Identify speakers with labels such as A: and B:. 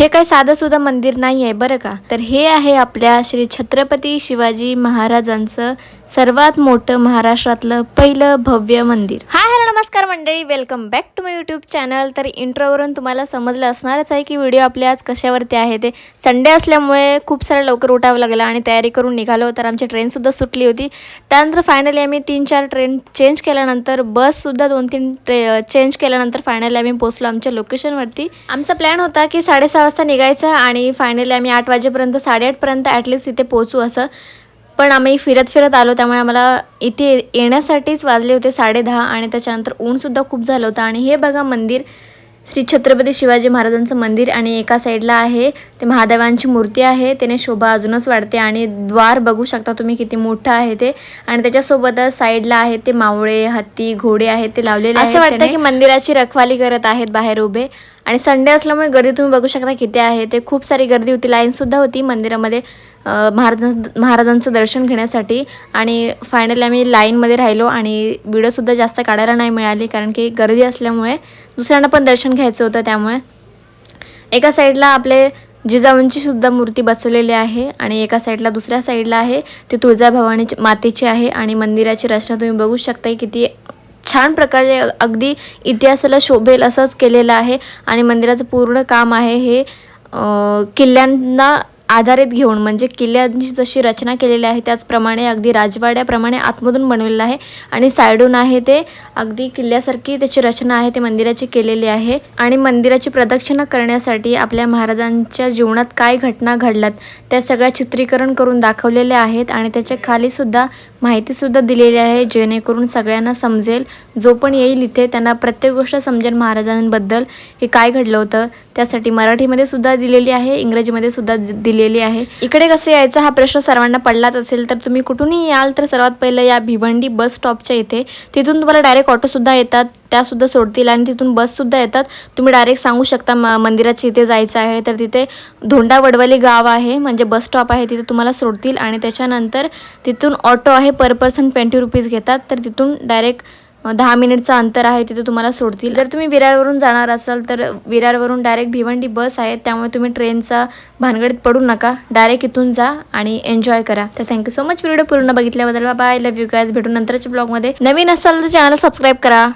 A: हे काय साधं सुद्धा मंदिर नाही आहे बरं का? तर हे आहे आपल्या श्री छत्रपती शिवाजी महाराजांचं सर्वात मोठं महाराष्ट्रातलं पहिलं भव्य मंदिर. हाय मंडळी welcome back to my YouTube channel तर इंट्रोवरून तुम्हाला समजलं असणारच आहे की व्हिडिओ आपले आज कशावरती आहे ते. संडे असल्यामुळे खूप सारं लवकर उठावं लागलं आणि तयारी करून निघालो. तर आमची ट्रेनसुद्धा सुटली होती. त्यानंतर फायनली आम्ही तीन चार ट्रेन चेंज केल्यानंतर बससुद्धा दोन तीन ट्रे चेंज केल्यानंतर फायनली आम्ही पोचलो आमच्या लोकेशनवरती आमचा प्लॅन होता की साडेसहा वाजता निघायचं आणि फायनली आम्ही आठ वाजेपर्यंत साडेआठपर्यंत ॲटलिस्ट इथे पोचू असं. पण आम्ही फिरत फिरत आलो त्यामुळे आम्हाला इथे येण्यासाठीच वाजले होते साडेदहा आणि त्याच्यानंतर ऊनसुद्धा खूप झालं होतं. आणि हे बघा मंदिर श्री छत्रपती शिवाजी महाराजांचं मंदिर आणि एका साईडला आहे ते महादेवांची मूर्ती आहे त्याने शोभा अजूनच वाढते आणि द्वार बघू शकता तुम्ही किती मोठं आहे ते. आणि त्याच्यासोबतच साईडला आहे ते मावळे हत्ती घोडे आहेत ते लावलेले असं वाटतं की मंदिराची रखवाली करत आहेत बाहेर उभे. आणि संडे असल्यामुळे गर्दी तुम्ही बघू शकता किती आहे. ते खूप सारी गर्दी होती. लाईनसुद्धा होती मंदिरामध्ये. महाराजां महाराजांचं दर्शन घेण्यासाठी. आणि फायनली आम्ही लाईनमध्ये राहिलो आणि व्हिडिओसुद्धा जास्त काढायला नाही मिळाली कारण की गर्दी असल्यामुळे दुसऱ्यांना पण दर्शन घ्यायचं होतं त्यामुळे. एका साईडला आपले जिजाऊंची सुद्धा मूर्ती बसवलेली आहे आणि एका साईडला दुसऱ्या साईडला आहे. ती तुळजाभवानी मातेची आहे आणि मंदिराची रचना तुम्ही बघू शकता किती छान प्रकारे अगदी इतिहासाला शोभेल असंच केलेलं आहे आणि मंदिराचं पूर्ण काम आहे हे किल्ल्यांना आधारित घेऊन म्हणजे किल्ल्यांची जशी रचना केलेली आहे त्याचप्रमाणे अगदी राजवाड्याप्रमाणे आतमधून बनवलेलं आहे आणि साईडून आहे ते अगदी किल्ल्यासारखी त्याची रचना आहे ते मंदिराची केलेली आहे. आणि मंदिराची प्रदक्षिणा करण्यासाठी आपल्या महाराजांच्या जीवनात काय घटना घडल्यात त्या सगळ्या चित्रीकरण करून दाखवलेल्या आहेत आणि त्याच्या खालीसुद्धा माहितीसुद्धा दिलेली आहे जेणेकरून सगळ्यांना समजेल जो पण येईल इथे त्यांना प्रत्येक गोष्ट समजेल महाराजांबद्दल की काय घडलं होतं. त्यासाठी मराठीमध्ये सुद्धा दिलेली आहे इंग्रजीमध्ये सुद्धा दिली दिलेली आहे. इकडे कसं यायचं हा प्रश्न सर्वांना पडलाच असेल तर तुम्ही कुठूनही याल तर सर्वात पहिलं या भिवंडी बस स्टॉपच्या इथे. तिथून तुम्हाला डायरेक्ट ऑटोसुद्धा येतात त्यासुद्धा सोडतील आणि तिथून बससुद्धा येतात. तुम्ही डायरेक्ट सांगू शकता म मंदिराच्या इथे जायचं आहे तर तिथे धोंडा वडवली गाव आहे म्हणजे बस स्टॉप आहे तिथे तुम्हाला सोडतील आणि त्याच्यानंतर तिथून ऑटो आहे पर पर्सन ट्वेंटी रुपीज घेतात तर तिथून डायरेक्ट दहा मिनिटचं अंतर आहे तिथे तुम्हाला सोडतील. जर तुम्ही विरारवरून जाणार असाल तर विरारवरून डायरेक्ट भिवंडी बस आहे त्यामुळे तुम्ही ट्रेनचा भानगडीत पडू नका. डायरेक्ट इथून जा आणि एन्जॉय करा. तर थँक्यू सो मच व्हिडिओ पूर्ण बघितल्याबद्दल बाय लव्ह यू गायज भेटू नंतरच्या ब्लॉगमध्ये नवीन असाल तर चॅनल सबस्क्राईब करा.